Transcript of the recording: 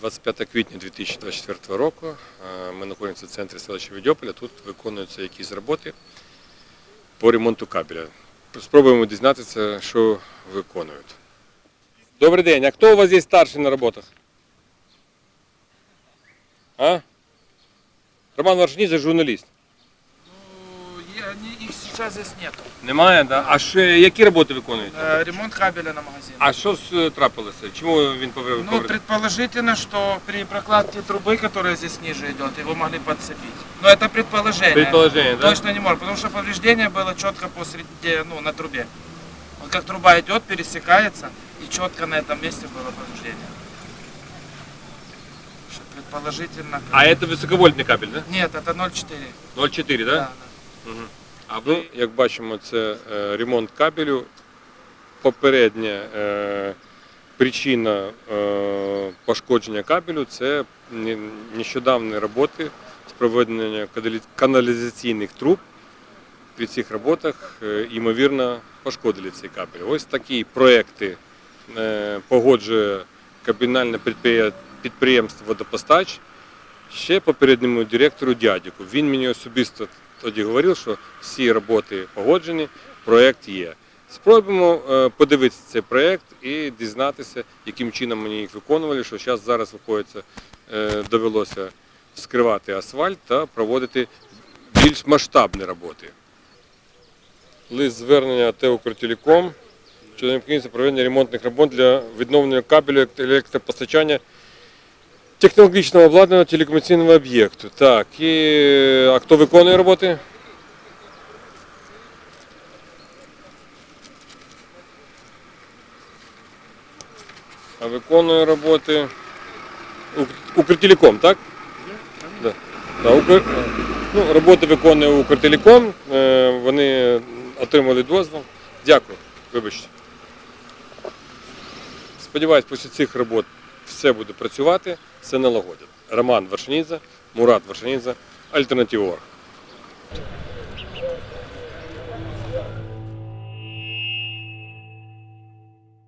25 квітня 2024 року. Е, Ми знаходимося в центрі селища Відьополя. Тут виконуються якісь роботи по ремонту кабеля. Спробуємо дізнатися, що виконують. Добрий день. А хто у вас є старший на роботах? А? Роман Варшніза, журналіст. Ну, я- они- их сейчас здесь нету. Немає, да? А що, які роботи виконують? Э, Ремонт кабеля на магазин. А що е, трапилося? Чому він повинен? Ну, предположительно, что при прокладке трубы, которая здесь ниже идет, его могли подцепить. Но это предположение. Предположение, да? Точно не может, потому что повреждение было четко посреди, ну, на трубе. Вот как труба идет, пересекается, и четко на этом месте было повреждение. Что Предположительно. А це високовольтний кабель, да? Нет, это 0,4. 0,4, Да, да? да. А Ви, як бачимо, це е, ремонт кабелю. Попередня е, причина е, пошкодження кабелю це нещодавні роботи з проведення каналізаційних труб. При цих роботах, ймовірно, пошкодили цей кабель. Ось такі проекти погоджує підприє- підприємство водопостач ще попередньому директору дядіку. Він мені особисто тоді говорив, що всі роботи погоджені, проєкт є. Спробуємо е, подивитися цей проєкт і дізнатися, яким чином мені їх виконували, що зараз зараз виходиться, е, довелося вскривати асфальт та проводити більш масштабні роботи. Лист звернення ТЕ «Укртелеком» щодо необхідності проведення ремонтних робот для відновлення кабелю електропостачання технологічного обладнання телекомунікаційного об'єкту. Так, і а хто виконує роботи? А виконує роботи Ук- Укртелеком, так? Да. Да, Укр... ну, роботи виконує Укртелеком, е, вони отримали дозвіл. Дякую, вибачте. Сподіваюсь, після цих робот все буде працювати, все налагодять. Роман Вершинідзе, Мурат Вершинідзе, Альтернатива.Орг.